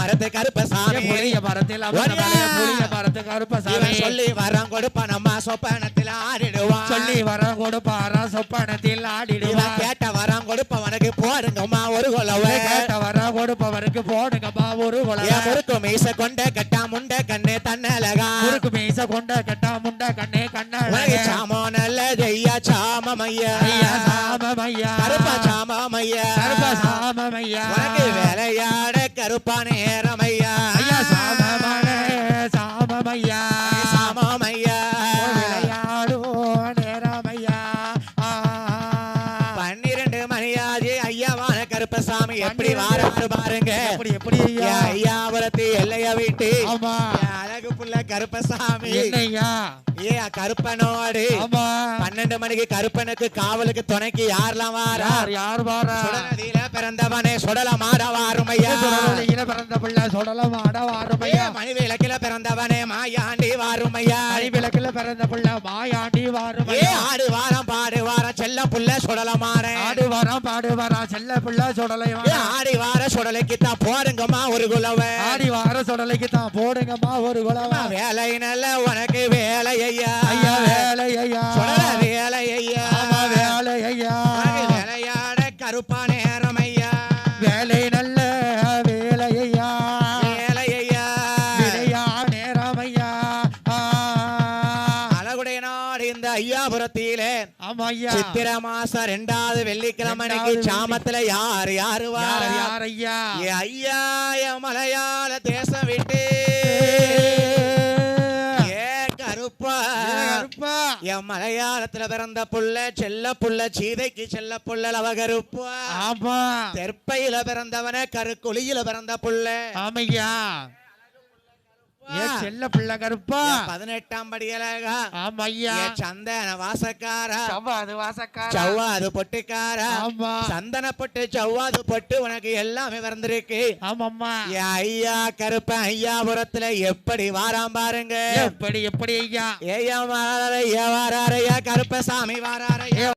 மரத்து கருப்பசாமி. புளிய மரத்தில் புளிய மரத்து கருப்பசாமி. சொல்லி வரம் கொடுப்ப நம்ம சொப்பனத்தில் ஆடிடுவான். சொல்லி வர கொடுப்பாரா சொப்பனத்தில் இவன் ஆடிடுவார் கேட்ட வரம் கொடுப்பவனுக்கு போடுங்கம்மா ஒரு கொலவை கேட்ட வர கொடுப்பவருக்கு போடுங்கப்பா ஒரு குழந்தை முறுக்கு மீச கொண்ட கட்டா முண்ட கண்ணு தன்னலகா குறுக்கு மீச கொண்ட கெட்டா முண்ட கண்ணே கண்ண உனக்கு சாமோ நல்லது ஐயா சாமமையா? ஐயா சாமமையா. கருப்பா சாமமையா? கருப்ப சாமமையா. உனக்கு வேலையாட கருப்பா நேரமையா. ஐயா சாமமனே சாமமையா சாமமையா விளையாடும் நேரமையா. பன்னிரண்டு மணியாதி ஐயாவான கருப்பசாமி எப்படி வாரத்து பாருங்க. எப்படி எப்படி ஐயா? என் ஐயாபுரத்து எல்லைய விட்டு. ஆமா. புள்ள கருப்பசாமி. என்னய்யா ஏ கருப்பனோடு. ஆமா. பன்னெண்டு மணிக்கு கருப்பனுக்கு காவலுக்கு துணைக்கு யாரெல்லாம் வாரா? யார் வாரா? சுடநதியில பிறந்தவனே சுடல மாட வாருமையா சுடலையில பிறந்த பிள்ளை சுடலம் ஆட வாருமையா மணி விளக்கில பிறந்தவனே மாயாண்டி வாருமையா? மணி விளக்குல பிறந்த பிள்ளை மாயாண்டி வாருமையா? செல்ல புள்ள சுடலமாறே ஆடு வரான் பாடு வரான் செல்ல பிள்ளை சுடலை ஆடி வார சுடலைக்கு தான் போடுங்கம்மா ஒரு குலவை ஆடி வார சுடலைக்கு தான் போடுங்கம்மா ஒரு குலவா வேலை நல்ல உனக்கு வேலை ஐயா. ஐயா வேலை ஐயா. சுடல வேலை ஐயா. ஆமா வேலை ஐயா. உனக்கு வேலையாட கருப்பா நேரம். இந்த ஐயாபுரத்திலே ஆமா ஐயா. சித்திர மாசம் ரெண்டாவது வெள்ளிக்கிழமைக்கு ரெண்டாவது சாமத்துல யார் யாரு யார் ஐயா? ஐயா மலையாள தேசம் விட்டு. ஏ கருப்பா. கருப்பா. என் மலையாளத்துல பிறந்த புள்ள செல்ல புள்ள சீதைக்கு செல்ல புள்ள லவ கருப்பா ஆமா. தெற்பையில பிறந்தவன கருக்குழியில பிறந்த புள்ள. ஆமையா. ஏ செல்ல பிள்ளை கருப்பா. பதினெட்டாம் படியலகா ஆமா ஐயா. சந்தன வாசக்காரா. சவ்வாது வாசக்கார. சவ்வாது பொட்டுக்காரா. ஆமா. சந்தன பொட்டு சவ்வாது பொட்டு உனக்கு எல்லாமே பிறந்திருக்கு ஆமாம்மா. என் ஐயா கருப்பன் ஐயாபுரத்துல எப்படி வாராம் பாருங்க. எப்படி எப்படி ஐயா? ஏயா வாராரையா வாராரையா கருப்பசாமி வாராரையா.